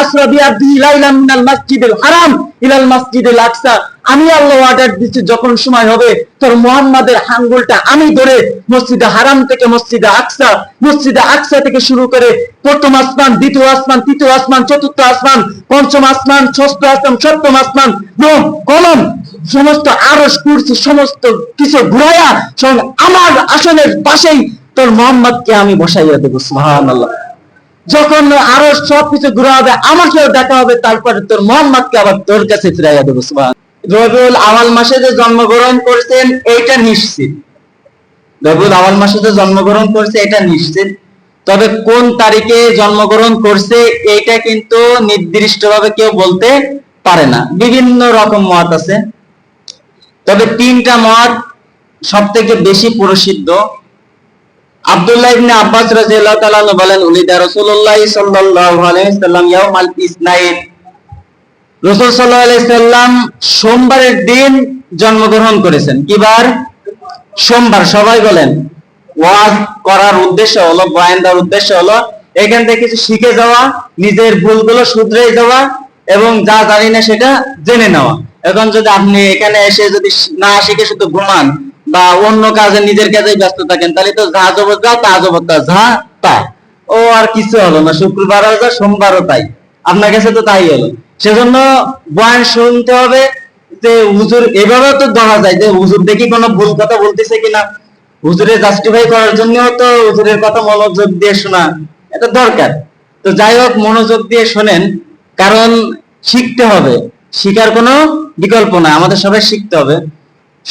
আসরা মিনাল হারাম ইলাল আকসা। আমি আল্লাহ অর্ডার দিচ্ছি যখন সময় হবে, তোর আঙ্গুলটা আমি ধরে মসজিদে হারাম থেকে মসজিদে আকসা মসজিদে আকসা থেকে শুরু করে প্রথম আসমান, দ্বিতীয় আসমান, তৃতীয় আসমান, চতুর্থ আসমান, পঞ্চম আসমান, ষষ্ঠ আসমান, সপ্তম আসমান কলম, সমস্ত আরস সমস্ত কিছু ঘুরাইয়া আমার আসনের পাশেই তোর মোহাম্মদকে আমি বসাইয়া দেবো, সুবহানাল্লাহ। যখন আরও সবকিছু ঘুরে হবে আমাকেও দেখা হবে, তারপরে তোর মোহাম্মদকে আবার তোর কাছে ফিরাইয়া দেবো, সুবহান। রবিউল আওয়াল মাসে যে জন্মগ্রহণ করছেন, এইটা নিশ্চিত। রবিউল আওয়াল মাসে যে জন্মগ্রহণ করছে এটা নিশ্চিত। তবে কোন তারিখে জন্মগ্রহণ করছে, এইটা কিন্তু নির্দিষ্টভাবে কেউ বলতে পারে না। বিভিন্ন রকম মত আছে। তবে তিনটা মত সব থেকে বেশি প্রসিদ্ধ। আব্দুল্লাহ ইবনে আব্বাস রাদিয়াল্লাহু তাআলা বলেন উলিদা রাসূলুল্লাহ সাল্লাল্লাহু আলাইহি সাল্লাম ইয়াউমাল ইসনাইন। রাসূল সাল্লাল্লাহু আলাইহি সাল্লাম সোমবারের দিন জন্মগ্রহণ করেছেন। কিবার সোমবার। সবাই বলেন, ওয়াজ করার উদ্দেশ্য হলো বয়ান উদ্দেশ্য হলো, এখান থেকে কিছু শিখে যাওয়া, নিজের ভুলগুলো শুধরে যাওয়া এবং যা জানি না সেটা জেনে নেওয়া। এখন যদি আপনি এখানে এসে যদি না শিখে শুধু ঘুমান বা অন্য কাজে নিজের কাজে ব্যস্ত থাকেন, তাহলে তো যা জবর যা তা জবর তা, যা তা। ও আর কিছু হলো না শুক্রবারও যা সোমবারও তাই। আপনার কাছে তো তাই হলো। সেজন্য বয়ান শুনতে হবে যে হুজুর, এভাবেও তো ধরা যায় যে হুজুর দেখি কোনো ভুল কথা বলতেছে কিনা। হুজুরে জাস্টিফাই করার জন্য তো হুজুরের কথা মনোযোগ দিয়ে শোনা, এটা দরকার। তো যাই হোক, মনোযোগ দিয়ে শোনেন, কারণ শিখতে হবে। শিখার কোনো বিকল্প না আমাদের সবাই শিখতে হবে।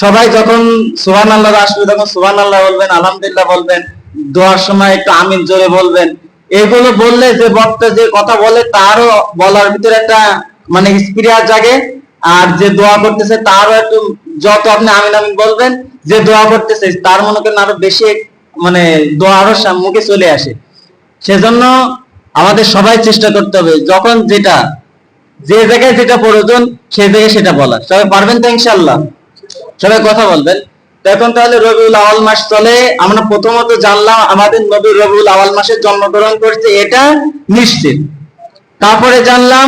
সবাই যখন সুহান আল্লাহ আসবে, তখন সুহান আল্লাহ বলবেন, আলহামদুলিল্লাহ বলবেন, দোয়ার সময় একটু আমিন জোরে বলবেন। এগুলো বললে যে বক্তা যে কথা বলে, তারও বলার ভিতরে একটা মানে স্পিরিয়ার জাগে। আর যে দোয়া করতেছে, তারও একটু যত আপনি আমিন আমিন বলবেন, যে দোয়া করতেছে, তার মনে করেন আরও বেশি মানে দোয়া আরও মুখে চলে আসে। সেজন্য আমাদের সবাই চেষ্টা করতে হবে, যখন যেটা, যে জায়গায় যেটা প্রয়োজন, সে জায়গায় সেটা বলা সবাই পারবেন তো ইনশাল্লাহ সবাই কথা বলবেন। এখন তাহলে রবিউল আওয়াল মাস চলে। আমরা প্রথমত জানলাম আমাদের নবী রবিউল আওয়াল মাসে জন্মগ্রহণ করছে, এটা নিশ্চিত। তারপরে জানলাম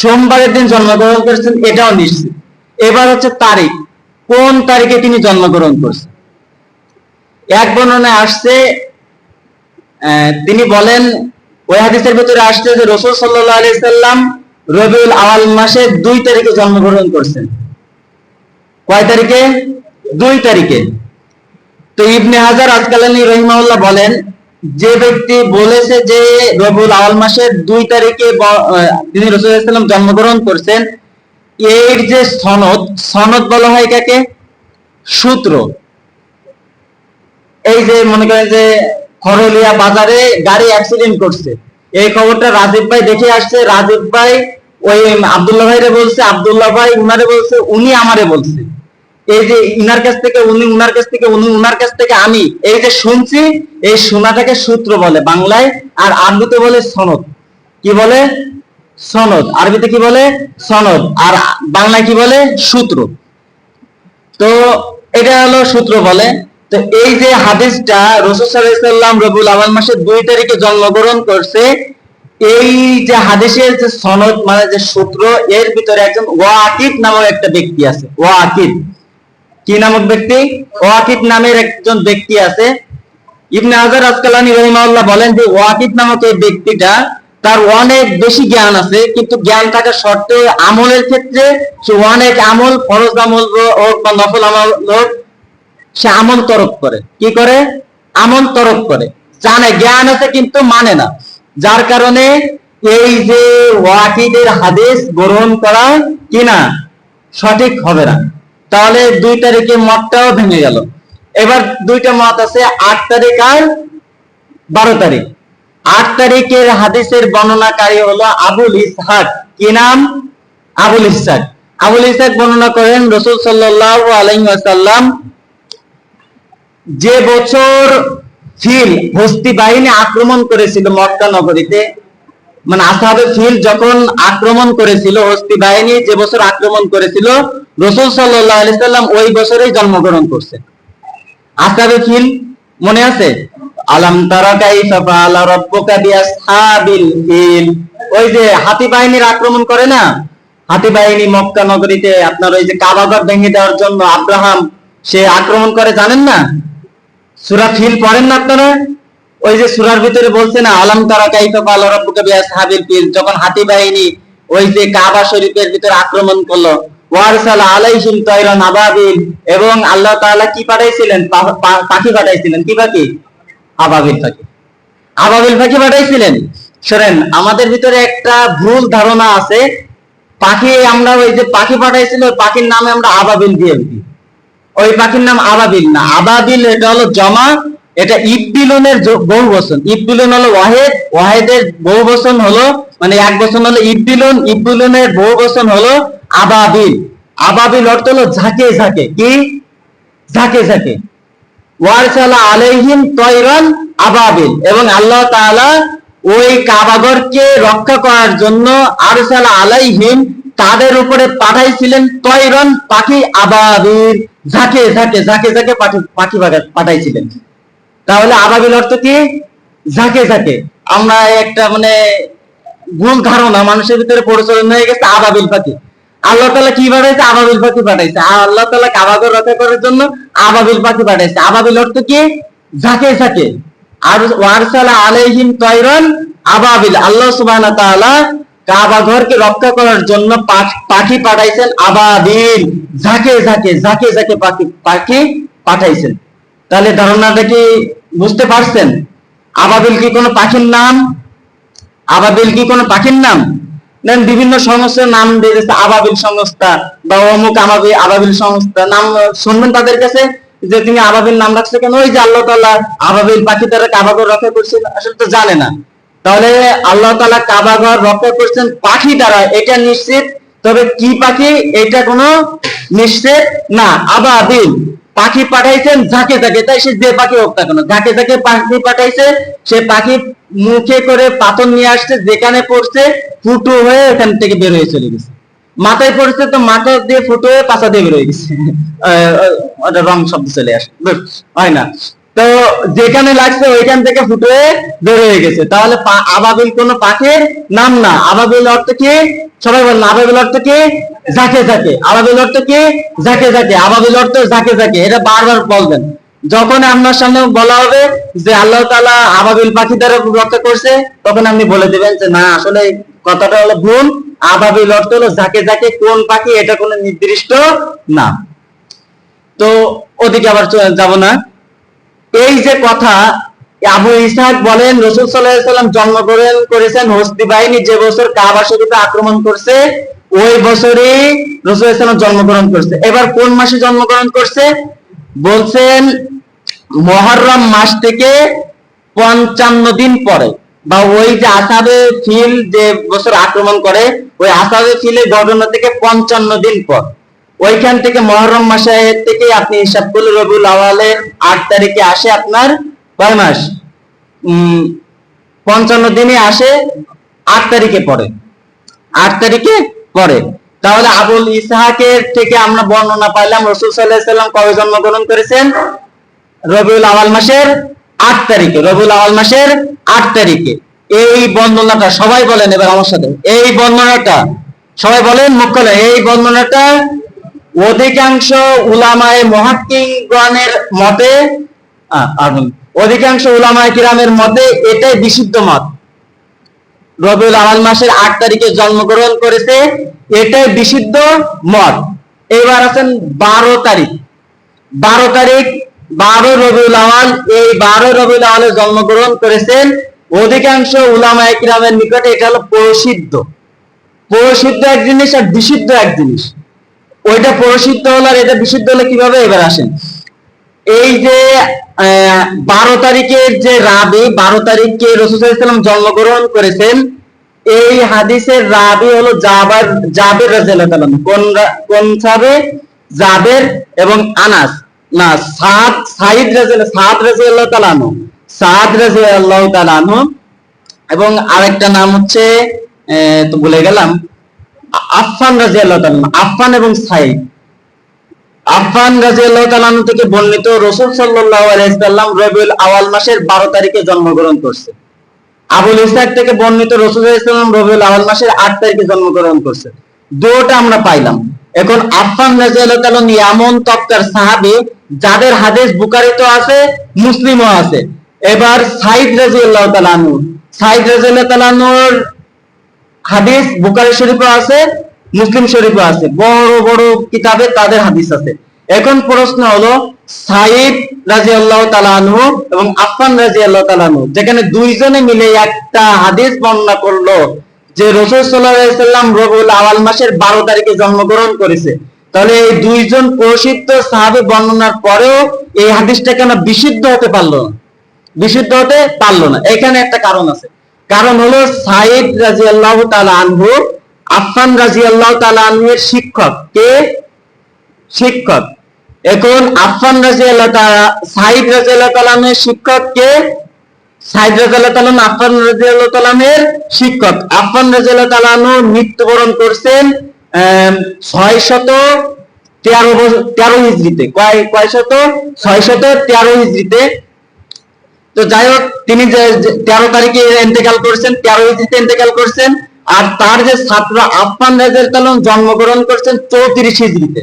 সোমবারের দিন জন্মগ্রহণ করেছেন, এটাও নিশ্চিত। এবার হচ্ছে তারিখ। কোন তারিখে তিনি জন্মগ্রহণ করছেন? এক বর্ণনায় আসছে তিনি বলেন, ওই হাদিসের ভিতরে আসছে যে রসুল সাল্লাহ আলি সাল্লাম রবিউল আওয়াল মাসে দুই তারিখে জন্মগ্রহণ করছেন। কয় তারিখে? দুই তারিখে। তো ইবনে হাজার আজকালানি রহিমাউল্লাহ বলেন, যে ব্যক্তি বলেছে যে রবিউল আওয়াল মাসের দুই তারিখে তিনি রসুলাম জন্মগ্রহণ করছেন, এর যে সনদ সনদ বলা হয় কাকে সূত্র। এই যে মনে করেন যে খরলিয়া বাজারে গাড়ি অ্যাক্সিডেন্ট করছে। এই খবরটা রাজীব ভাই দেখে আসছে। রাজীব ভাই ওই আব্দুল্লাহ ভাইরে বলছে, আবদুল্লাহ ভাই উনারে বলছে, উনি আমারে বলছে। এই যে ইনার কাছ থেকে, উনি উনার কাছ থেকে, উনি উনার কাছ থেকে আমি এই যে শুনছি, এই শোনাটাকে সূত্র বলে বাংলায়, আর আরবিতে বলে সনদ। কি বলে? সনদ। আরবিতে কি বলে? সনদ। আর বাংলায় কি বলে? সূত্র। তো এটা হলো সূত্র বলে। তো এই যে হাদিসটা রসুল সাল্লাম রবুল আওয়াল মাসের দুই তারিখে জন্মগ্রহণ করছে, এই যে হাদিসের যে সনদ মানে যে সূত্র, এর ভিতরে একজন ওয়াকিদ নামক একটা ব্যক্তি আছে। ওয়াকিদ কি নামক ব্যক্তি? ওয়াকিদ নামের একজন ব্যক্তি আছে। ইবনে হাজার আসকালানি রহিমাউল্লাহ বলেন যে ওয়াকিদ নামক এই ব্যক্তিটা তার অনেক বেশি জ্ঞান আছে, কিন্তু জ্ঞান থাকা সত্ত্বেও আমলের ক্ষেত্রে সে অনেক আমল, ফরজ আমল হোক বা নফল আমল হোক, সে আমল তরক করে। কি করে? আমল তরক করে। জানে, জ্ঞান আছে কিন্তু মানে না। যার কারণে এই যে ওয়াকিদের হাদিস গ্রহণ করা কিনা সঠিক হবে না। তাহলে দুই তারিখে মতটাও ভেঙে গেল। এবার দুইটা মত আছে, আট তারিখ আর বারো তারিখ। আট তারিখের হাদিসের বর্ণনাকারী হলো আবুল ইসহাক। কি নাম? আবুল ইসহাক। আবুল ইসহাক বর্ণনা করেন, রসুল সাল্লাল্লাহু আলাইহি ওয়াসাল্লাম যে বছর ফিল, হস্তি বাহিনী আক্রমণ করেছিল মক্কা নগরীতে মানে আসাবে ফিল যখন আক্রমণ করেছিল, হস্তি বাহিনী যে বছর আক্রমণ করেছিল, রসুল সাল্লাহ সাল্লাম ওই বছরেই জন্মগ্রহণ করছে আসাবে ফিল মনে আছে? আলাম তারা ফিল। ওই যে হাতি বাহিনীর আক্রমণ করে না? হাতি বাহিনী মক্কা নগরীতে আপনার ওই যে কাবাঘর ভেঙে দেওয়ার জন্য আব্রাহাম সে আক্রমণ করে, জানেন না? সূরা ফিল পড়েন না আপনারা? ওই যে সূরার ভিতরে বলছে না, আলাম তারা কাইফা ফাআলা রাব্বুকা বিআসহাবিল ফিল। যখন হাতি বাহিনী ওই যে কাবা শরীফের ভিতরে আক্রমণ করল ওয়ারসাল আলাইহিম তায়রান আবাবিল এবং আল্লাহ তাআলা কি পাঠাইছিলেন? পাখি পাঠাইছিলেন। কি পাখি? আবাবিল পাখি। আবাবিল পাখি পাঠাইছিলেন। শোনেন, আমাদের ভিতরে একটা ভুল ধারণা আছে। পাখি আমরা ওই যে পাখি পাঠাইছিল পাখির নামে আমরা আবাবিল দিয়ে দিই ওই পাখির নাম আবাবিল না। আবাবিল এটা হলো জমা এটা ইবদিলনের বহু বচন। ইবদিলন হলো ওয়াহেদ, ওয়াহেদের বহু বচন হলো মানে এক বচন হলো ইবদিলন ইবদিলনের বহু বচন হলো আবাবিল। আবাবিল অর্থ হলো ঝাঁকে ঝাঁকে। কি? ঝাঁকে ঝাঁকে। ওয়ারসালা আলাইহিম তয়রান আবাবিল। এবং আল্লাহ তাআলা ওই কাবাগরকে রক্ষা করার জন্য আরসালা আলাইহিম তাদের উপরে পাঠাইছিলেন তয়রান পাখি আবাবিল। ঝাঁকে ঝাঁকে ঝাঁকে ঝাঁকে পাখি পাখি পাঠাইছিলেন। তাহলে আবাবিল অর্থ কি? ঝাঁকে ঝাঁকে। আমরা একটা মানে ভুল ধারণা মানুষের ভিতরে প্রচলন হয়ে গেছে আবাবিল পাখি আল্লাহ তালা কি পাঠাইছে আবাবিল পাখি পাঠাইছে আল্লাহ তালা কাবাগর রক্ষা করার জন্য আবাবিল পাখি পাঠাইছে আবাবিল অর্থ কি? ঝাঁকে ঝাঁকে। আর ওয়ারসালা আলাইহিম তয়রান আবাবিল। আল্লাহ ওয়া তাআলা কাবা ঘরকে রক্ষা করার জন্য পাখি পাঠাইছেন আবাবিল। ঝাঁকে ঝাঁকে ঝাঁকে ঝাঁকে পাখি পাখি পাঠাইছেন। তাহলে ধারণাটা কি বুঝতে পারছেন? আবাবিল কি কোনো পাখির নাম? আবাবিল কি কোনো পাখির নাম? দেন বিভিন্ন সংস্থার নাম দিয়ে দিচ্ছে আবাবিল সংস্থা বা অমুক আবাবিল আবাবিল সংস্থা। নাম শুনবেন তাদের কাছে? যে তুমি আবাবিল নাম রাখছে কেন? ওই যে আল্লাহ তাআলা আবাবিল পাখি তারা কাবাগর রক্ষা করছেন, আসলে তো জানে না। তাহলে আল্লাহ তালা কাবাগর রক্ষা করছেন পাখি দ্বারা, এটা নিশ্চিত? তবে কি পাখি? এটা কোনো নিশ্চিত না। আবাবিল। পাখি পাঠাইছেন, ঝাঁকে ঝাঁকে। তাই সে যে পাখি হোক না কেন, ঝাঁকে ঝাঁকে পাখি পাঠাইছে, সে পাখি মুখে করে পাথর নিয়ে আসছে, যেখানে পড়ছে, ফুটো হয়ে ওখান থেকে বের হয়ে চলে গেছে। মাথায় পড়ছে তো মাথা দিয়ে ফুটো হয়ে পাশা দিয়ে বের হয়ে গেছে। রং শব্দ চলে আসে। হয় না। তো যেখানে লাগছে ওইখান থেকে ফুটো বের হয়ে গেছে। তাহলে আবাবিল কোনো পাখির নাম না। আবাবিল অর্থ কি? সবাই বলেন, আবাবিল অর্থ কি? ঝাঁকে ঝাঁকে। আবাবিল অর্থ কি? ঝাঁকে ঝাঁকে। আবাবিল অর্থ ঝাঁকে ঝাঁকে। এটা বারবার বলবেন। যখন আপনার সামনে বলা হবে যে আল্লাহ তালা আবাবিল পাখি দ্বারা রক্ষা করছে, তখন আপনি বলে দেবেন যে, না, আসলে কথাটা হলো ভুল। আবাবিল অর্থ হলো ঝাঁকে ঝাঁকে। কোন পাখি এটা কোনো নির্দিষ্ট না তো ওদিকে আবার যাব না। এই যে কথা, আবু ইসহাক বলেন, রসুল সাল্লাম জন্মগ্রহণ করেছেন হস্তি বাহিনী যে বছর কাবা শরীফে আক্রমণ করছে, ওই বছরই রসুল ইসলাম জন্মগ্রহণ করছে। এবার কোন মাসে জন্মগ্রহণ করছে? বলছেন মহররম মাস থেকে পঞ্চান্ন দিন পরে। বা ওই যে আসাবে ফিল যে বছর আক্রমণ করে, ওই আসাবে ফিলের ঘটনা থেকে পঞ্চান্ন দিন পর। ওইখান থেকে মহরম মাসে থেকে আপনি হিসাব করলে রবিউল আওয়ালের আট তারিখে আসে আপনার কয় মাস? পঞ্চান্ন দিনে আসে, আট তারিখে পড়ে। আট তারিখে পড়ে। তাহলে আবুল ইসহাকের থেকে আমরা বর্ণনা পাইলাম, রসুল সাল্লাহ সাল্লাম কবে জন্মগ্রহণ করেছেন? রবিউল আওয়াল মাসের আট তারিখে, রবিউল আওয়াল মাসের আট তারিখে। এই বর্ণনাটা সবাই বলেন এবার আমার সাথে। এই বর্ণনাটা সবাই বলেন, মুখ। এই বর্ণনাটা অধিকাংশ উলামায়ে মহাক্কিগণের মতে। অধিকাংশ উলামায়ে কিরামের মতে এটাই বিশুদ্ধ মত। রবিউল আওয়াল মাসের আট তারিখে জন্মগ্রহণ করেছে, এটাই বিশুদ্ধ মত। এবার আছেন বারো তারিখ। বারো তারিখ বারো রবিউল আওয়াল এই বারো রবিউল আওয়ালে জন্মগ্রহণ করেছেন। অধিকাংশ উলামা একরামের নিকটে এটা হলো প্রসিদ্ধ। প্রসিদ্ধ এক জিনিস আর বিশুদ্ধ এক জিনিস। ওইটা প্রসিদ্ধ হলো আর এটা বিশুদ্ধ হলো কীভাবে? এবার আসেন। এই যে বারো তারিখের যে রাবি, বারো তারিখকে রসুলাম জন্মগ্রহণ করেছেন, এই হাদিসের রাবি হলো জাবার, জাবের রাজিয়াল্লাহু কোন কোন সাহাবে জাবের এবং আনাস। না, সাদ, সাইদ রাজিয়াল সাদ রাজিয়াল্লাহু তাআলা আনহু। সাদ রাজিয়াল্লাহু তাআলা আনহু। এবং আরেকটা নাম হচ্ছে তো ভুলে গেলাম। আফফান তাআলা আনহু। আফফান এবং সাইদ। আফফান তাআলা আনহু থেকে বর্ণিত রাসূল সাল্লাম রবিউল আওয়াল মাসের 12 তারিখে জন্মগ্রহণ করছে। আবুল ইসহাক থেকে বর্ণিত রাসূল সাল্লাম রবিউল আওয়াল মাসের 8 তারিখে জন্মগ্রহণ করছে। দুটোটা আমরা পাইলাম। এখন আফফান তাআলা উনি এমন তক্কার সাহাবী যাদের হাদিস বুকারিত আছে, মুসলিমও আছে। এবার সাইদ রাজিয়াল্লাহু তাআলা আনহু। সাইদ রাজিয়াল্লাহু তাআলা আনহুর হাদিস বুখারী শরীফে আছে, মুসলিম শরীফে আছে। বড় বড় কিতাবে তাদের হাদিস আছে। এখন প্রশ্ন হলো সাইদ রাজিয়াল্লাহু তাআলা আনহু এবং আফফান রাজিয়াল্লাহু তাআলা আনহু, যেখানে দুইজনে মিলে একটা হাদিস বর্ণনা করল যে রাসূল সাল্লাম রবিউল আওয়াল মাসের 12 তারিখে জন্মগ্রহণ করেছে। তাহলে এই দুইজন প্রসিদ্ধ সাহাবী বর্ণনার পরেও এই হাদিসটা কেন বিশুদ্ধ হতে পারল না? বিশুদ্ধ হতে পারল না। এখানে একটা কারণ আছে। কারণ হলো সাইদ রাজিয়াল্লাহু তাআলা আনহু আফফান রাজিয়াল্লাহু তাআলা আনহুর শিক্ষক। কে? শিক্ষক। এখন আফফান রাজিয়াল্লাহু তাআলা, সাইদ রাজিয়াল্লাহু তাআলা আনহুর শিক্ষক কে? সাইদ রাজিয়াল্লাহু তাআলা আনহু আফফান রাজিয়াল্লাহু তাআলা আনহুর শিক্ষক। আফফান রাজিয়াল্লাহু তাআলা আনহু মৃত্যুবরণ করছেন ছয় শত তেরো তেরো ইজরিতে কয় কয় শত ছয় শত তেরো হিজড়িতে। তো যাই হোক, তিনি যে তেরো তারিখে ইন্তেকাল করছেন তেরো হিজড়িতে ইন্তেকাল করছেন, আর তার যে ছাত্র আফফান রাজের তালন জন্মগ্রহণ করছেন চৌত্রিশ হিজড়িতে।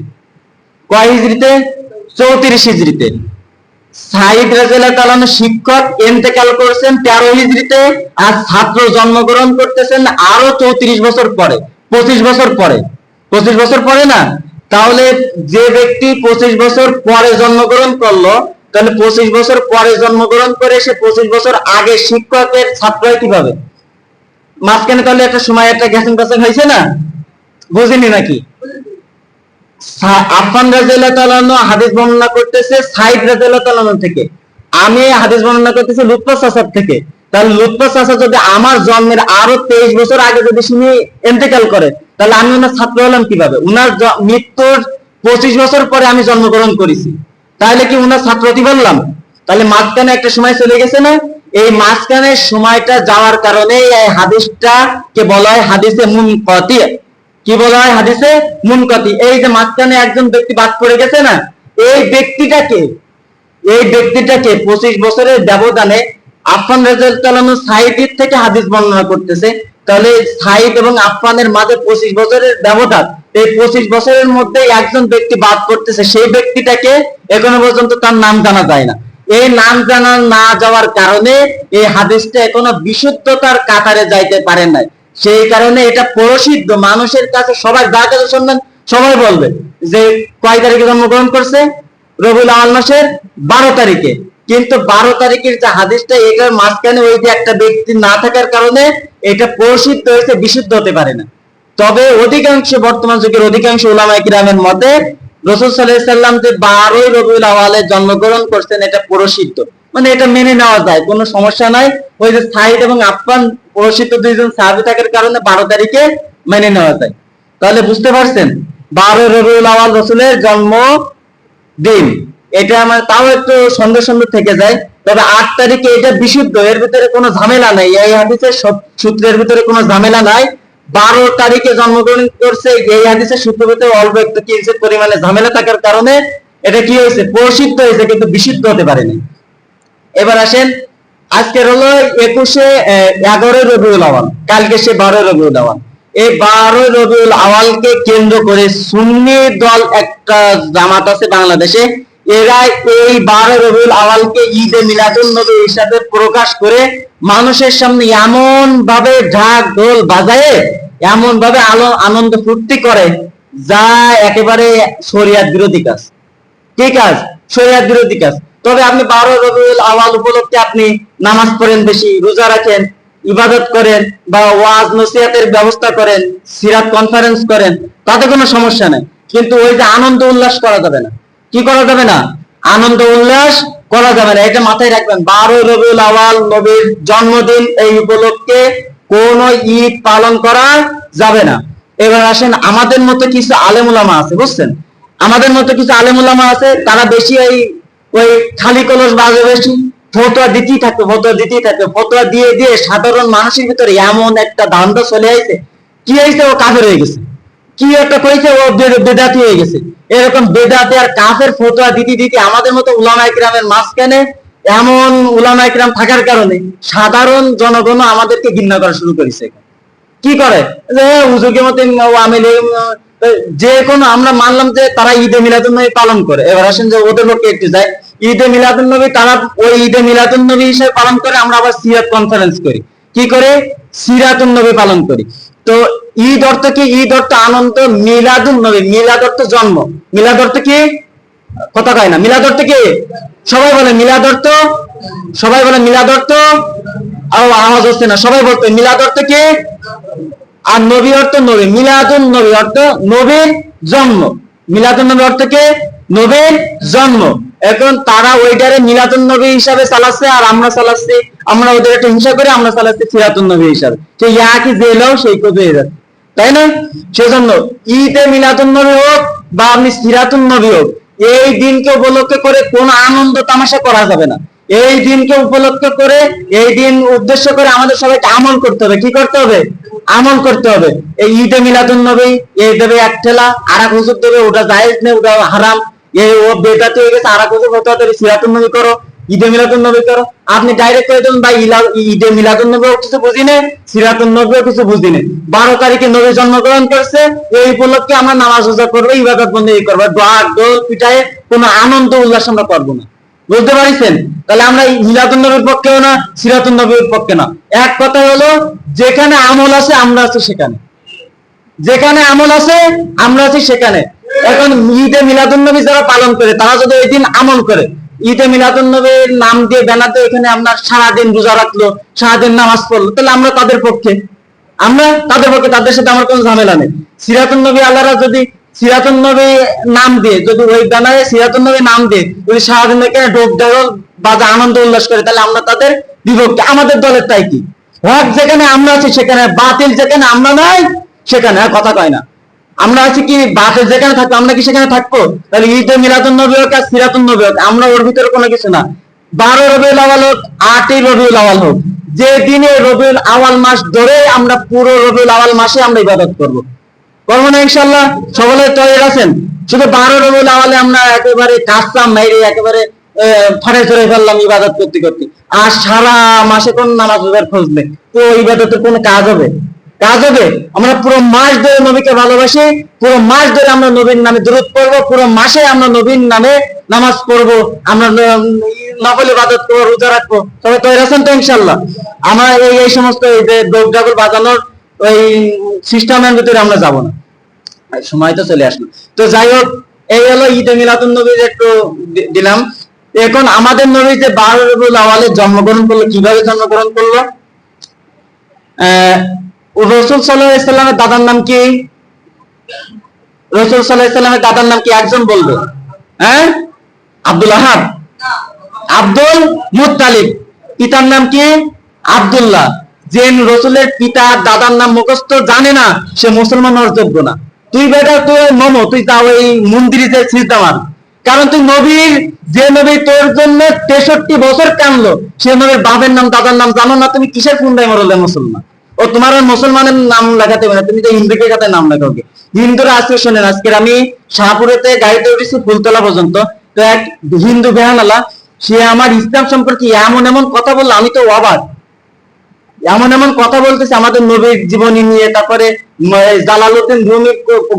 কয় হিজড়িতে? চৌত্রিশ হিজড়িতে। সাইদ রাজিয়াল্লাহু তাআলা শিক্ষক ইন্তেকাল করছেন তেরো হিজড়িতে, আর ছাত্র জন্মগ্রহণ করতেছেন আরও চৌত্রিশ বছর পরে, পঁচিশ বছর পরে। পঁচিশ বছর পরে না? তাহলে যে ব্যক্তি পঁচিশ বছর পরে জন্মগ্রহণ করল তাহলে পঁচিশ বছর পরে জন্মগ্রহণ করে সে পঁচিশ বছর আগে শিক্ষকের ছাত্র হয় কীভাবে? মাঝখানে তাহলে একটা সময় একটা গ্যাসিং প্যাসিং হয়েছে না? বুঝিনি নাকি? তাআলা হাদিস বর্ণনা করতেছে সাইদ থেকে। আমি হাদিস বর্ণনা করতেছি লুৎফা চাচার থেকে। তাহলে লুৎফা চাচা যদি আমার জন্মের আরও তেইশ বছর আগে যদি শুনি ইন্তেকাল করে, তাহলে আমি ওনার ছাত্র হলাম কীভাবে? উনার মৃত্যুর পঁচিশ বছর পরে আমি জন্মগ্রহণ করেছি। তাহলে কি উনার ছাত্র হতে পারলাম তাহলে মাঝখানে একটা সময় চলে গেছে না? এই মাঝখানে সময়টা যাওয়ার কারণে এই হাদিসটা কে বলা হয় হাদিসে মুনকাতি। কি বলা হয় হাদিসে? মুনকাতি। এই যে মাঝখানে একজন ব্যক্তি বাদ পড়ে গেছে না, এই ব্যক্তিটাকে এই ব্যক্তিটাকে পঁচিশ বছরের ব্যবধানে আফফান রাজু সাইদের থেকে হাদিস বর্ণনা করতেছে। তাহলে সাইদ এবং আফফানের মাঝে পঁচিশ বছরের ব্যবধান। এই পঁচিশ বছরের মধ্যে একজন ব্যক্তি বাদ করতেছে সেই ব্যক্তিটাকে এখনও পর্যন্ত তার নাম জানা যায় না। এই নাম জানা না যাওয়ার কারণে এই হাদিসটা এখনও বিশুদ্ধতার কাতারে যাইতে পারে নাই। সেই কারণে এটা প্রসিদ্ধ, মানুষের কাছে সবাই যার কাছে শুনবেন, সবাই বলবে যে কয় তারিখে জন্মগ্রহণ করছে? রবিউল আওয়াল মাসের বারো তারিখে। কিন্তু বারো তারিখের যে হাদিসটা, এটার মাঝখানে ওই যে একটা ব্যক্তি না থাকার কারণে এটা প্রসিদ্ধ হয়েছে, বিশুদ্ধ হতে পারে না। তবে অধিকাংশ বর্তমান যুগের অধিকাংশ উলামায়ে কিরামের মতে রসুল সাল্লাহ সাল্লাম যে বারোই রবিউল আওয়ালে জন্মগ্রহণ করছেন, এটা প্রসিদ্ধ মানে এটা মেনে নেওয়া যায়, কোনো সমস্যা নাই। ওই যে সাইদ এবং আফফান প্রসিদ্ধ দুইজন সাহাবী থাকার কারণে বারো তারিখে মেনে নেওয়া যায়। তাহলে বুঝতে পারছেন বারো রবিউল আওয়াল রসুলের জন্ম দিন। এটা আমার, তাও একটু সন্দেহ সন্দেহ থেকে যায়। তবে আট তারিখে এটা বিশুদ্ধ, এর ভিতরে কোনো ঝামেলা নাই। এই হাদিসের সূত্রের ভিতরে কোনো ঝামেলা নাই। বারো তারিখে জন্মগ্রহণ করছে, এই হাদিসের সূত্রের অল্প একটু কিঞ্চিত পরিমাণে ঝামেলা থাকার কারণে এটা কি হয়েছে? প্রসিদ্ধ হয়েছে, কিন্তু বিশুদ্ধ হতে পারেনি। এবার আসেন, আজকের হলো একুশে এগারোই রবিউল আওয়াল। কালকে সে বারোই রবিউল আওয়াল। এই বারোই রবিউল আওয়ালকে কেন্দ্র করে সুন্নি দল একটা জামাত আছে বাংলাদেশে। এরা এই বারো রবিউল আওয়ালকে ঈদে মিলাদুল নবী হিসাবে প্রকাশ করে মানুষের সামনে এমন ভাবে ঢাক ঢোল বাজায়, এমন ভাবে আলো, আনন্দ ফুর্তি করে, যা একেবারে শরিয়াত বিরোধী কাজ। ঠিক আছে শরিয়াত বিরোধী কাজ। তবে আপনি বারো রবিউল আওয়াল উপলক্ষে আপনি নামাজ পড়েন বেশি, রোজা রাখেন, ইবাদত করেন বা ওয়াজ নসিহাতের ব্যবস্থা করেন, সিরাত কনফারেন্স করেন, তাতে কোনো সমস্যা নেই। কিন্তু ওই যে আনন্দ উল্লাস করা যাবে না। কি করা যাবে না? আনন্দ, উল্লাস করা যাবে না। এটা মাথায় রাখবেন, বারো রবিউল আওয়াল নবীর জন্মদিন এই উপলক্ষে কোন ঈদ পালন করা যাবে না। এবার আসেন, আমাদের মতো কিছু আলেমুলামা আছে, বুঝছেন? আমাদের মতো কিছু আলেমুলামা আছে, তারা বেশি এই ওই খালি কলস বাজে বেশি। ফতোয়া দিতেই থাকবে, ফতোয়া দিতেই থাকবে। ফতোয়া দিয়ে দিয়ে সাধারণ মানুষের ভিতরে এমন একটা ধান্দা চলে আইছে। কি হয়েছে ও কাফের হয়ে গেছে। কি একটা করেছে? ও বেদাতি হয়ে গেছে। এরকম বেদাতি আর কাফের ফতোয়া দিতে দিতে আমাদের মতো উলামা ইকরামের মাঝখানে এমন উলামা ইকরাম থাকার কারণে সাধারণ জনগণ আমাদেরকে ঘৃণা করা শুরু করেছে। কি করে? যে হুজুরকে মতো আমেলে যে কোনো আমরা মানলাম যে তারা ঈদে মিলাদুন নবী পালন করে। এবার আসেন যে ওদের পক্ষে একটু যায়। ঈদে মিলাদুন নবী তারা ওই ঈদে মিলাদুন নবী হিসেবে পালন করে, আমরা আবার সিরাত কনফারেন্স করি। কি করে? সিরাতুন নবী পালন করি। তো ঈদ অর্থ কি? ঈদ অর্থ আনন্দ মিলাদুন নবী, মিলাদ অর্থ জন্ম। মিলাদ অর্থ কি? কথা কয় না। মিলাদ অর্থ কি? সবাই বলে মিলাদ অর্থ? সবাই বলে মিলাদ অর্থ? আওয়াজ হচ্ছে না। সবাই বলতে মিলাদ অর্থ কি? আর নবী অর্থ নবী। মিলাদুন নবী অর্থ নবীর জন্ম। মিলাদুন নবী অর্থ কি? নবীর জন্ম। এখন তারা ওইটারে মিলাদুন নবী হিসাবে চালাচ্ছে আর আমরা চালাচ্ছি। আমরা ওদের একটা হিংসা করে, আমরা চালাচ্ছি সিরাতুন নবী হিসাবে। সে ইয়া কি জেলাও সেই কবে তাই না? সেজন্য ঈদে মিলাদুন নবী হোক বা আপনি সিরাতুন নবী হোক, এই দিনকে উপলক্ষ করে কোন আনন্দ তামাশা করা যাবে না। এই দিনকে উপলক্ষ করে, এই দিন উদ্দেশ্য করে আমাদের সবাইকে আমল করতে হবে। কি করতে হবে? আমল করতে হবে। এই ঈদে মিলাদুন নবী, এই দেবে এক ঠেলা আর এক হুজুর দেবে ওটা জায়েজ নেই, ওটা হারাম। এই ও বেদাতে হয়ে গেছে আর এক হুজুর হতে হবে সিরাতুন নবী করো। ঈদে মিলাদুন নবী করো আপনি ডাইরেক্ট করে দেবেন ভাই ঈদে মিলাদুন নবীও কিছু বুঝি নেই, সিরাতুন নবীও কিছু বুঝি নেই। বারো তারিখে নবী জন্মগ্রহণ করছে, এই উপলক্ষে আমরা নামাজ রোজা করব, ইবাদত বন্ধ করব, দোয়া, দোল পিঠায় কোনো আনন্দ উল্লাস আমরা করব না। বুঝতে পারছেন? তাহলে আমরা মিলাদুন নবীর পক্ষেও না, সিরাতুন নবীর পক্ষে না। এক কথা হলো, যেখানে আমল আছে, আমরা আছি সেখানে। যেখানে আমল আছে, আমরা আছি সেখানে। এখন ঈদে মিলাদুন নবী যারা পালন করে, তারা যদি ওই দিন আমল করে ঈদে মিলাদুন নবীর নাম দিয়ে দিয়ে এখানে আপনার সারাদিন রোজা রাখল, সারাদিন নামাজ পড়ল। তাহলে আমরা তাদের পক্ষে? আমরা তাদের পক্ষে? তাদের সাথে আমার কোনো ঝামেলা নেই। সিরাতুন নবী আল্লাহরা যদি সিরাতুন নবী নাম দিয়ে, যদি ওই ব্যানারে সিরাতুন নবী নাম দিয়ে যদি সারাদিন এখানে ডোব ডেরল বাজা আনন্দ উল্লাস করে, তাহলে আমরা তাদের বিভক্তি আমাদের দলের তাই কি? হক যেখানে আমরা আছি, সেখানে, বাতিল যেখানে আমরা নাই, সেখানে। কথা কয় না। আমরা আছি কি বাতিল যেখানে থাকব, আমরা কি সেখানে থাকব? তাহলে ঈদে মিলাদুন নবী হোক আর সিরাতুন নবী হোক, আমরা ওর ভিতরে কোনো কিছু না। বারো রবিউল আওয়াল হোক, আটই রবিউল আওয়াল হোক, যে দিনে রবিউল আওয়াল মাস ধরে আমরা পুরো রবিউল আওয়াল মাসে আমরা ইবাদত করব। করব না ইনশাল্লাহ সকলে তৈরি আছেন? শুধু বারো রবিউল আওয়ালে আমরা একেবারে কাজতাম মেরে একেবারে ফাটে চড়ে ফেললাম ইবাদত করতে করতে। আর সারা মাসে কোন নামাজ খোঁজ নেই। তো ইবাদতের কোনো কাজ হবে? কাজ হবে আমরা পুরো মাস ধরে নবীকে ভালোবাসি পুরো মাস ধরে আমরা নবীর নামে দূরত পড়ব পুরো মাসে আমরা নবীর নামে নামাজ পড়ব আমরা নকল ইবাদত করব রোজা রাখব। তবে তৈরি আছেন তো ইনশাল্লাহ আমরা এই এই সমস্ত এই যে ডোক বাজানোর ওই সিস্টেমের ভিতরে আমরা যাব না। সময় তো চলে আসলো। তো যাই হোক এই হলো ঈদে মিলাদুন নবীর একটু দিলাম। এখন আমাদের নবী যে বারো রবিউল আওয়ালে জন্মগ্রহণ করল কীভাবে জন্মগ্রহণ করল? আহ, রসুল সাল্লাহ ইসলামের দাদার নাম কি? রসুল সাল্লাহ ইসলামের দাদার নাম কি একজন বলবে? হ্যাঁ? আব্দুল আহাব। আব্দুল মুত্তালিব। পিতার নাম কি? আব্দুল্লাহ। যে রসুলের পিতা দাদার নাম মুখস্থ জানে না, সে মুসলমান হওয়ার যোগ্য না। তুই বেটা, তুই মমো, তুই তা ওই মন্দিরে মার কারণ তুই নবীর, যে নবী তোর জন্য তেষট্টি বছর কানলো, সে নবীর বাবের নাম, দাদার নাম জানো না, তুমি কিসের পুন্ডায় মরলে মুসলমান? ও, তোমার মুসলমানের নাম লেখাতে হবে না, তুমি তো হিন্দুকে কাতে নাম লাগাও গে। হিন্দুরা, আজকে শোনেন, আজকের আমি শাহপুরেতে গাড়িতে উঠেছি ফুলতলা পর্যন্ত। তো এক হিন্দু বেহানালা, সে আমার ইসলাম সম্পর্কে এমন এমন কথা বলল, আমি তো অবাক। এমন এমন কথা বলতেছে আমাদের নবীর জীবনী নিয়ে, তারপরে জালালউদ্দিন রুমি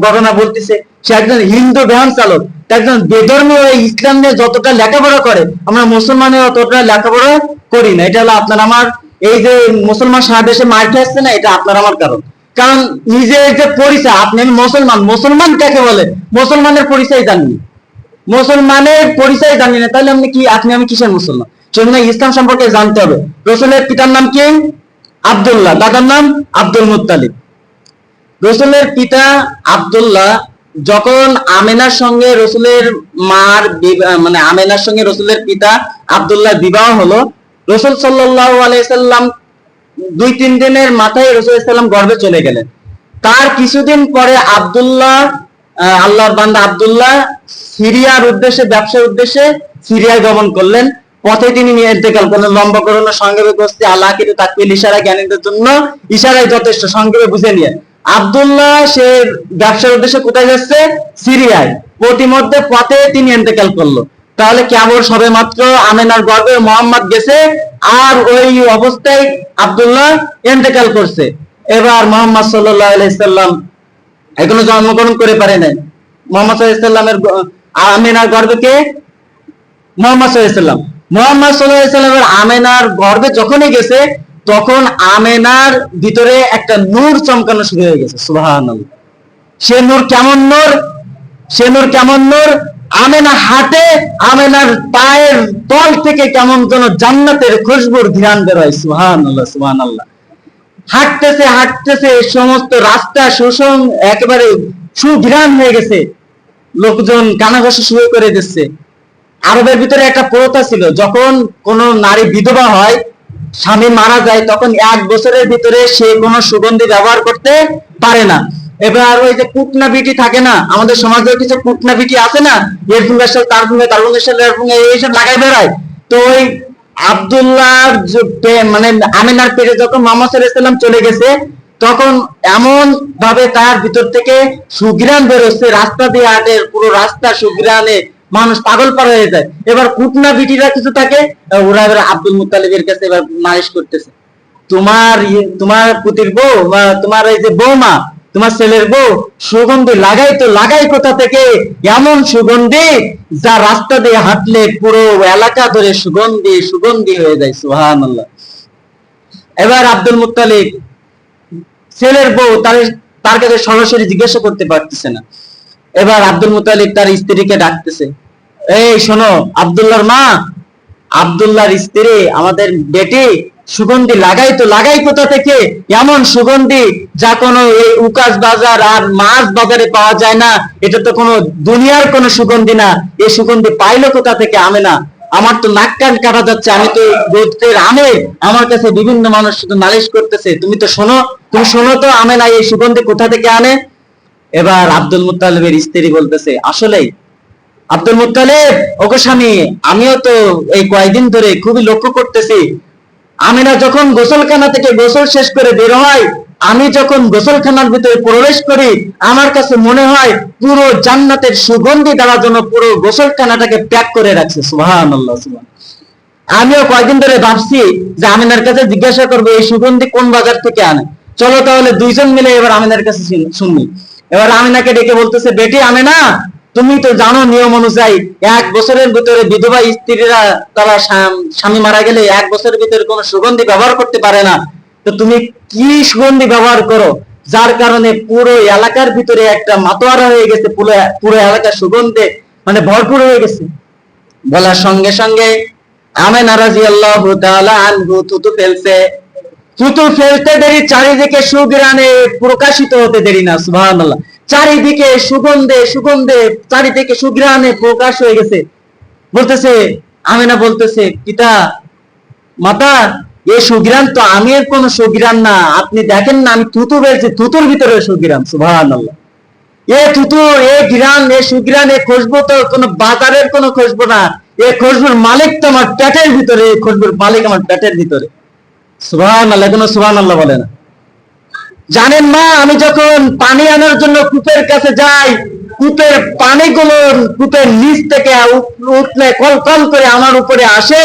ঘটনা বলতেছে। সে একজন হিন্দু বেহান চালক একজন বেধর্মী ওই ইসলাম নিয়ে যতটা লেখাপড়া করে, আমরা মুসলমানের অতটা লেখাপড়া করি না। এটা হলো আপনার, আমার এই যে মুসলমান সারা দেশে মার খেয়ে না, এটা আপনার আমার কারণ। কারণ নিজের যে পরিচয়, আপনি মুসলমান মুসলমান কাকে বলে? মুসলমানের পরিচয় জানি। মুসলমানের পরিচয় জানি না, তাহলে আপনি কি আপনি আমি কিসের মুসলমান? সেজন্য ইসলাম সম্পর্কে জানতে হবে। রসুলের পিতার নাম কি? আব্দুল্লাহ। দাদার নাম? আব্দুল মুত্তালিব। রসুলের পিতা আব্দুল্লাহ যখন আমেনার সঙ্গে রসুলের মার মানে আমেনার সঙ্গে রসুলের পিতা আব্দুল্লাহ বিবাহ হলো রসুল সাল্লাহ আলাইসাল্লাম দুই, তিন দিনের মাথায় রসুল ইসলাম গর্ভে চলে গেলেন। তার কিছুদিন পরে আব্দুল্লাহ আল্লাহর বান্দা আব্দুল্লাহ সিরিয়ার উদ্দেশ্যে, ব্যবসার উদ্দেশ্যে সিরিয়ায় গমন করলেন। পথে তিনি নিয়ে ইন্তেকাল করলেন। লম্বা করোনা সংক্ষেপে করতে আল্লাহ কিন্তু তাকবিল ইশারা জ্ঞানীদের জন্য ইশারাই যথেষ্ট, সংক্ষেপে বুঝে নিয়ে। আব্দুল্লাহ সে ব্যবসার উদ্দেশ্যে কোথায় যাচ্ছে? সিরিয়ায়। প্রতিমধ্যে পথে তিনি এন্তেকাল করল। তাহলে কেমন সবে মাত্র আমেনার গর্বে মোহাম্মদ গেছে, আর ওই অবস্থায় আব্দুল্লাহ এন্তেকাল করছে। এবার মোহাম্মদ সাল্লাহ আলাইসাল্লাম এখনও জন্মগ্রহণ করে পারে নাই। মোহাম্মদ আমেনার গর্বে কে মোহাম্মদ মোহাম্মদ আমেনার গর্বে যখনই গেছে, তখন আমেনার ভিতরে একটা নূর চমকানো শুরু হয়ে গেছে। সুবাহান সে নূর কেমন নূর? সে নূর কেমন নূর? আমেনা হাটে আমেনার পায়ের তল থেকে কেমন যেন জান্নাতের খুশবুর ধ্যান বেরোয়। সুহান আল্লাহ সুহান আল্লাহ হাঁটতেছে হাঁটতেছে সমস্ত রাস্তা শোষণ একেবারে সুঘ্রাণ হয়ে গেছে। লোকজন কানাঘাসা শুরু করে দিচ্ছে। আরবের ভিতরে একটা প্রথা ছিল, যখন কোন নারী বিধবা হয়, স্বামী মারা যায়, তখন এক বছরের ভিতরে সে কোনো সুগন্ধি ব্যবহার করতে পারে না। এবার ওই যে কুটনা বিটি থাকে না, আমাদের সমাজে কিছু কুটনা বিটি আছে না, এর সাথে তার ফুঙ্গে তার ফুঙ্গের ফুঙ্গে এইসব লাগাই বেড়ায়। তো ওই মানে আমিনার পেটে যখন মোহাম্মদ চলে গেছে, তখন এমন ভাবে তার ভিতর থেকে বেরোচ্ছে, রাস্তা দিয়ে হাটে, পুরো রাস্তা সুগ্রানে মানুষ পাগল পার হয়ে যায়। এবার কুটনা বিটিরা কিছু থাকে, ওরা এবার আব্দুল মুতালিবের কাছে এবার নালিশ করতেছে। তোমার ইয়ে- তোমার পুতির বউ বা তোমার এই যে বৌমা তোমার ছেলের বউ সুগন্ধি লাগাই তো লাগাই কোথা থেকে? এমন সুগন্ধি যা রাস্তা দিয়ে হাঁটলে পুরো এলাকা ধরে সুগন্ধি সুগন্ধি হয়ে যায় সুহান এবার আব্দুল মুতালিব ছেলের বউ তার তার কাছে সরাসরি জিজ্ঞাসা করতে পারতেছে না। এবার আব্দুল মুতালিক তার স্ত্রীকে ডাকতেছে। এই শোনো আব্দুল্লাহর মা আব্দুল্লাহর স্ত্রী, আমাদের বেটি সুগন্ধি লাগাই তো, লাগাই কোথা থেকে? এমন সুগন্ধি যা কোনো এই উকাস বাজার আর মাছ বাজারে পাওয়া যায় না। এটা তো কোনো দুনিয়ার কোনো সুগন্ধি না। এই সুগন্ধি পাইলো কোথা থেকে? আমে না। আমার তো নাক কান কাটা যাচ্ছে। আমি তো গোত্রের আমে। আমার কাছে বিভিন্ন মানুষ শুধু নালিশ করতেছে। তুমি তো শোনো, তুমি শোনো তো আমে না এই সুগন্ধি কোথা থেকে আনে? এবার আব্দুল মুতালিবের স্ত্রী বলতেছে, আসলেই, আব্দুল মুতালিব ওকে স্বামী, আমিও তো এই কয়েকদিন ধরে খুবই লক্ষ্য করতেছি। আমিনা যখন গোসলখানা থেকে গোসল শেষ করে বের হয়, আমি যখন গোসলখানার ভিতরে প্রবেশ করি, আমার কাছে মনে হয় পুরো জান্নাতের সুগন্ধি দেওয়ার জন্য পুরো গোসলখানাটাকে প্যাক করে রাখছে। সুহান আমিও কয়েকদিন ধরে ভাবছি যে আমিনার কাছে জিজ্ঞাসা করব, এই সুগন্ধি কোন বাজার থেকে আনে? চলো তাহলে দুইজন মিলে এবার আমিনার কাছে শুনি। এবার আমিনাকে ডেকে বলতেছে, বেটি আমিনা তুমি তো জানো নিয়ম অনুযায়ী এক বছরের ভিতরে বিধবা স্ত্রীরা তারা স্বামী মারা গেলে এক বছরের ভিতরে কোনো সুগন্ধি ব্যবহার করতে পারে না। তো তুমি কি সুগন্ধি ব্যবহার করো? যার কারণে পুরো এলাকার ভিতরে একটা মাতোয়ারা হয়ে গেছে, পুরো পুরো এলাকা সুগন্ধে মানে ভরপুর হয়ে গেছে। বলার সঙ্গে সঙ্গে আমে নারাজি আল্লাহ আনহু থুতু ফেলছে। থুতু ফেলতে দেরি, চারিদিকে সুগ্রানে প্রকাশিত হতে দেরি না, সুবহানাল্লাহ। চারিদিকে সুগন্ধে সুগন্ধে, চারিদিকে সুগ্রানে প্রকাশ হয়ে গেছে। বলতেছে, আমেনা বলতেছে, পিতা, মাতা এই সুগিরান তো আমি এর কোন সুগিরান না। আপনি দেখেন না, আমি থুতু বেরছি থুতুর ভিতরে সুগিরান সুবহানাল্লাহ। এ থুতু এ গিরান এ সুগিরান এ খুশবু তো কোনো বাজারের কোনো খুশবু না। এ খুশবুর মালিক তো আমার পেটের ভিতরে এই খুশবুর মালিক আমার পেটের ভিতরে। সুভান আল্লাহ কোনো সুবহান আল্লাহ বলে না। জানেন মা, আমি যখন পানি আনার জন্য কূপের কাছে যাই, কূপের পানিগুলো কূপের নিচ থেকে উঠলে কল কল করে আমার উপরে আসে,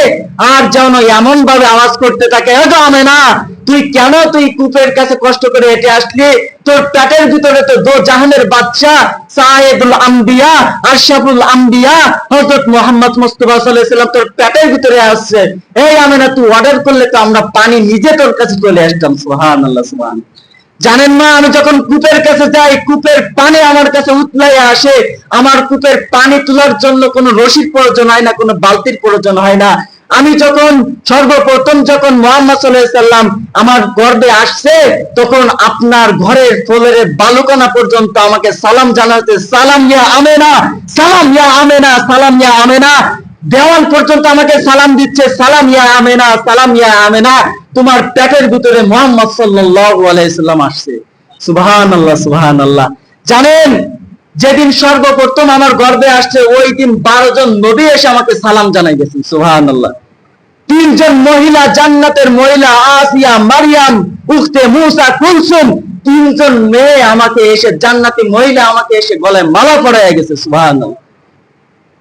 আর যেন এমন ভাবে আওয়াজ করতে থাকে এগো আমে না তুই কেন তুই কূপের কাছে কষ্ট করে হেঁটে আসলি? তোর পেটের ভিতরে তো দো জাহানের বাদশা সাহেবুল আম্বিয়া আশরাফুল আম্বিয়া, হযরত মুহাম্মদ মুস্তাফা সাল্লাল্লাহু তোর পেটের ভিতরে আসছে। এই আমেনা, তুই অর্ডার করলে তো আমরা পানি নিজে তোর কাছে চলে আসতাম, সুবহানাল্লাহ সুবহান জানেন মা, আমি যখন কূপের কাছে যাই, কূপের পানি আমার কাছে উতলাই আসে। আমার কূপের পানি তোলার জন্য কোনো রশির প্রয়োজন হয় না, কোনো বালতির প্রয়োজন হয় না। আমি যখন সর্বপ্রথম যখন মোহাম্মদ সাল্লাম আমার গর্বে আসছে, তখন আপনার ঘরের ফলের বালুকানা পর্যন্ত আমাকে সালাম জানাতে, সালাম ইয়া আমেনা, সালাম ইয়া আমেনা, সালাম ইয়া আমেনা। দেওয়াল পর্যন্ত আমাকে সালাম দিচ্ছে, সালাম ইয়া আমেনা, সালাম ইয়া আমেনা। তোমার পেটের ভিতরে মোহাম্মদ সাল্লাম আসছে। সুবহানাল্লাহ সুবহানাল্লাহ। জানেন, যেদিন সর্বপ্রথম আমার গর্বে আসছে, ওই দিন বারো জন নবী এসে আমাকে সালাম জানাই গেছেন সুবহানাল্লাহ। তিনজন মহিলা, জান্নাতের মহিলা, আসিয়া, মারিয়াম, উখতে, মুসা, কুলসুম, তিনজন মেয়ে আমাকে এসে, জান্নাতি মহিলা আমাকে এসে গলায় মালা পড়ায় গেছে। সুবহানাল্লাহ।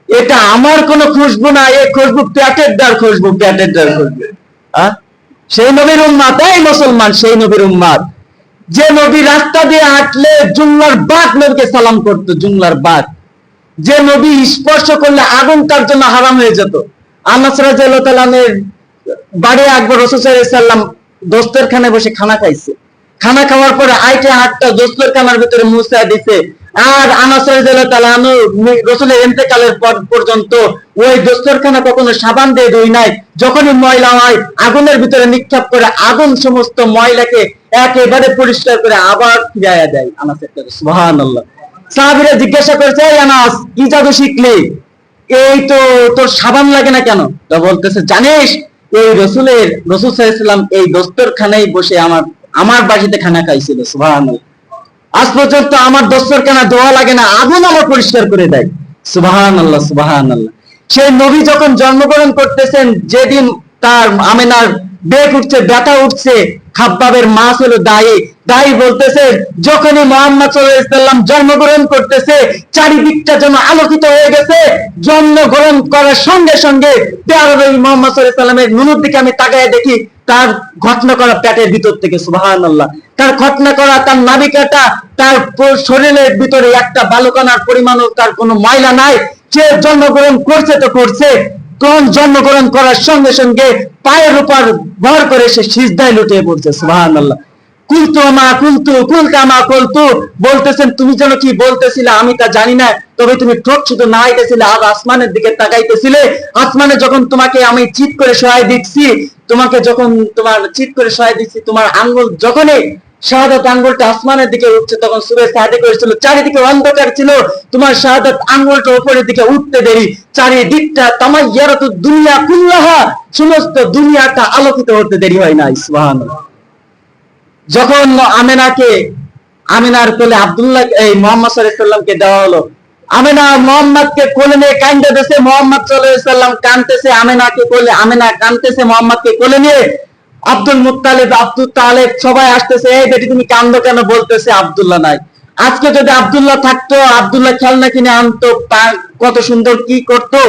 এটা আমার কোনো খুশবু না, এই খুশবু প্যাটের দ্বার খুশবু, প্যাটের দ্বার খুশবু। আহ? সেই নবীর উম্মাত এই মুসলমান, সেই নবীর উম্মাত যে নবী রাস্তা দিয়ে হাঁটলে জুমলার বাঘ নবীকে সালাম করতো, জুমলার বাঘ। যে নবী স্পর্শ করলে আগুন তার জন্য হারাম হয়ে যেত। আনাস বাড়ি আকবর রসুলাম দোস্তের খানে বসে খানা খাইছে। খানা খাওয়ার পরে আইটে হাতটা দোস্তের খানার ভিতরে মুছা দিছে। আর আনাস রাদিয়াল্লাহু তাআলা রসুলের ইন্তেকালের পর পর্যন্ত ওই দোস্তের খানা কখনো সাবান দিয়ে ধুই নাই। যখনই ময়লা হয়, আগুনের ভিতরে নিক্ষেপ করে আগুন সমস্ত ময়লাকে একেবারে পরিষ্কার করে আবার ফিরাইয়া দেয় আনাসের সুবহানাল্লাহ। সাহাবীরা জিজ্ঞাসা করেছে আনাস, কি জাদু শিখলি? এই তো তোর সাবান লাগে না কেন? তা বলতেছে, জানিস, এই রসুলের, রসুল সাল্লাম এই দোস্তর খানায় বসে আমার আমার বাড়িতে খানা খাইছিল, সুবহানাল্লাহ। আজ পর্যন্ত আমার দোস্তর কেনা দোয়া লাগে না, আগুন আমার পরিষ্কার করে দেয়। সুবাহান আল্লাহ সুবাহান আল্লাহ সেই নবী যখন জন্মগ্রহণ করতেছেন, যেদিন তার আমেনার বেগ উঠছে, ব্যথা উঠছে খাব্বাবের মা ছিল দায়ী। দায়ী বলতেছে, যখনই মোহাম্মদ সাল্লাম জন্মগ্রহণ করতেছে, চারিদিকটা যেন আলোকিত হয়ে গেছে। জন্মগ্রহণ করার সঙ্গে সঙ্গে মোহাম্মদ সাল্লামের নুনুর দিকে আমি তাকায় দেখি, তার ঘটনা করা পেটের ভিতর থেকে সুবাহান আল্লাহ তার ঘটনা করা, তার নাবিকাটা তার শরীরের ভিতরে একটা বালুকানার পরিমাণও তার কোনো ময়লা নাই। সে জন্মগ্রহণ করছে তো করছে। কোন জন্মগ্রহণ করার সঙ্গে সঙ্গে পায়ের উপর ভর করে সে সিজদায় লুটিয়ে পড়ছে সুবাহান আল্লাহ কুলতু মা কুলতু, কুলতা মা কুলতু, বলতেছেন, তুমি যেন কি বলতেছিলে, আমি তা জানি না, তবে তুমি ঠোঁট শুধু নাড়াইতেছিলে, আর আসমানের দিকে তাকাইতেছিলে। আসমানে যখন তোমাকে আমি চিৎ করে সহায় দিচ্ছি, তোমাকে যখন তোমার চিৎ করে সহায় দিচ্ছি, তোমার আঙ্গুল যখনই শাহাদাত আঙ্গুলটা আসমানের দিকে উঠছে, তখন সুরে সাহায্য করেছিল চারিদিকে অন্ধকার ছিল, তোমার শাহাদাত আঙ্গুলটা উপরের দিকে উঠতে দেরি, চারিদিকটা তামাইয়ারাতু দুনিয়া কুল্লাহা, সমস্ত দুনিয়াটা আলোকিত হতে দেরি হয় না সুবহানাল্লাহ। যখন আমেনাকে, আমিনার কোলে আব্দুল্লাহ, এই মোহাম্মদ সাল্লামকে দেওয়া হলো, আমেনা মোহাম্মদকে কোলে নিয়ে কান্দে দেশে মোহাম্মদ সাল্লাম কানতেছে, আমেনাকে কোলে, আমেনা কানতেছে, মোহাম্মদকে কোলে নিয়ে আব্দুল মুত্তালিব, আব্দুল তালেব সবাই আসতেছে, এই বেটি, তুমি কান্দো কেন? বলতেছে আব্দুল্লাহ নাই। আজকে যদি আব্দুল্লাহ থাকতো, আব্দুল্লাহ খেলনা কিনে আনতো কত সুন্দর, কি করতো?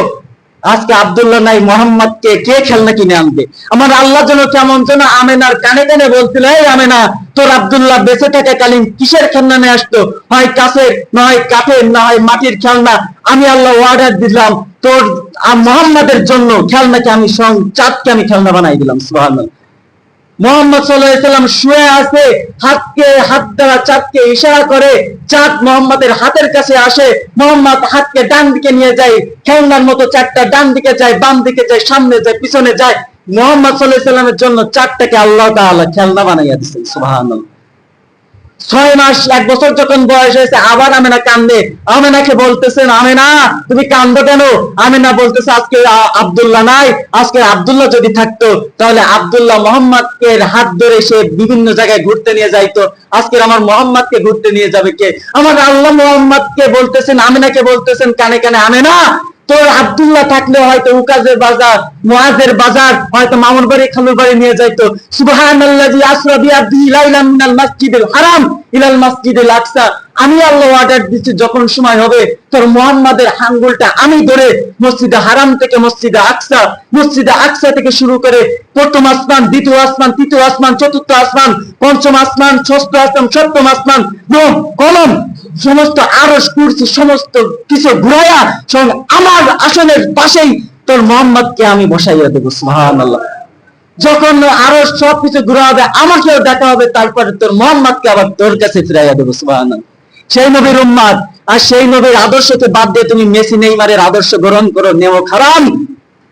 আজকে আব্দুল্লাহ নাই, মোহাম্মদকে কে খেলনা কিনে আনবে? আমার আল্লাহ যেন কেমন যেন আমেনার কানে কানে বলছিল, এই আমেনা, তোর আব্দুল্লাহ বেঁচে থাকা কালীন কিসের খেলনা নিয়ে আসতো? হয় কাছের, না হয় কাঠের, না হয় মাটির খেলনা? আমি আল্লাহ অর্ডার দিলাম, তোর মোহাম্মদের জন্য খেলনাকে আমি সং, চাঁদকে আমি খেলনা বানাই দিলাম, সুবহানাল্লাহ। মোহাম্মদ সাল্লাম শুয়ে আছে, হাতকে, হাত দ্বারা চাঁদকে ইশারা করে, চাঁদ মোহাম্মদের হাতের কাছে আসে, মোহাম্মদ হাতকে ডান দিকে নিয়ে যায়, খেলনার মতো চারটা ডান দিকে যায়, বাম দিকে যায়, সামনে যায়, পিছনে যায়। মোহাম্মদ সাল্লাহ সাল্লামের জন্য চারটাকে আল্লাহ তাআলা খেলনা বানাইয়া দিচ্ছেন সুবহানাল্লাহ। ছয় মাস, এক বছর যখন বয়স হয়েছে, আবার আমেনা কান্দে। আমেনাকে বলতেছেন, আমেনা, তুমি কান্দো কেন? আমেনা বলতেছে, আজকে আব্দুল্লাহ নাই। আজকে আব্দুল্লাহ যদি থাকতো, তাহলে আব্দুল্লাহ মোহাম্মদকে হাত ধরে সে বিভিন্ন জায়গায় ঘুরতে নিয়ে যাইতো। আজকে আমার মোহাম্মদকে ঘুরতে নিয়ে যাবে কে? আমার আল্লাহ মোহাম্মদকে বলতেছেন, আমেনাকে বলতেছেন, কানে কানে, আমেনা তোর আব্দুল্লাহ থাকলে হয়তো উকাজের বাজার মুআজের বাজার, হয়তো মামুন বাড়ি, খালুর বাড়ি নিয়ে যাইতো। সুবহানাল্লাযী আসরা বিআবদিহি লাইলাম মিনাল মাসজিদিল হারাম ইলাল মাসজিদিল আকসা। আমি আল্লাহ অর্ডার দিচ্ছি যখন সময় হবে, তোর মুহাম্মাদের আঙ্গুলটা আমি ধরে মসজিদে হারাম থেকে মসজিদে আকসা মসজিদে আকসা থেকে শুরু করে প্রথম আসমান, দ্বিতীয় আসমান, তৃতীয় আসমান, চতুর্থ আসমান, পঞ্চম আসমান, ষষ্ঠ আসমান, সপ্তম আসমান কলম সমস্ত আরস, কুরসি, সমস্ত কিছু ঘুরাইয়া শোন আমার আসনের পাশেই তোর মোহাম্মদকে আমি বসাইয়া দেবো, সুবহানাল্লাহ। যখন আরও সবকিছু ঘুরা হবে আমাকেও দেখা হবে, তারপরে তোর মোহাম্মদকে আবার তোর কাছে ফিরাইয়া দেবো, সুবহানাল্লাহ। সেই নবীর উম্মাদ আর সেই নবীর আদর্শকে বাদ দিয়ে তুমি মেসি নেইমারের আদর্শ গ্রহণ করো, নেও খারাম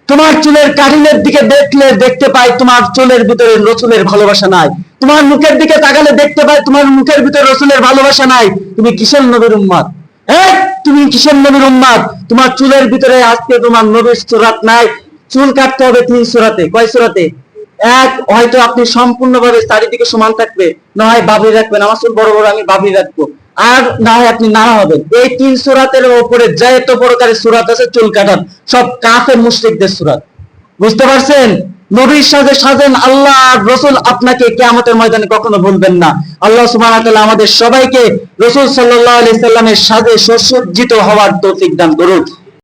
তোমার চুলের কাঠিনের দিকে দেখলে, দেখতে পাই তোমার চুলের ভিতরে রসুলের ভালোবাসা নাই। তোমার মুখের দিকে তাকালে দেখতে পাই তোমার মুখের ভিতরে রসুলের ভালোবাসা নাই। তুমি কিসের নবীর উম্মাদ? হ্যাঁ? তুমি কিসের নবীর উম্মাদ? তোমার চুলের ভিতরে আজকে তোমার নবীর সুরাত নাই। চুল কাটতে হবে তিন সুরাতে। কয় সুরাতে? এক, হয়তো আপনি সম্পূর্ণভাবে চারিদিকে সমান থাকবে। না হয় বাবরি রাখবেন। আমার চুল বড় বড়, আমি বাবরি রাখব। আর না হয় আপনি না হবেন এই তিন সুরাতের উপরে যে এত প্রকারের সুরাত আছে, চুল কাটার সব কাফের মুশরিকদের সুরাত। বুঝতে পারছেন? নবীর সাথে সাজেন আল্লাহ রসুল আপনাকে কেয়ামতের ময়দানে কখনো ভুলবেন না। আল্লাহ সুমান আমাদের সবাইকে রসুল সাল্লাহ আলি সাল্লামের সাজে সুসজ্জিত হওয়ার তৌফিক দান করুন।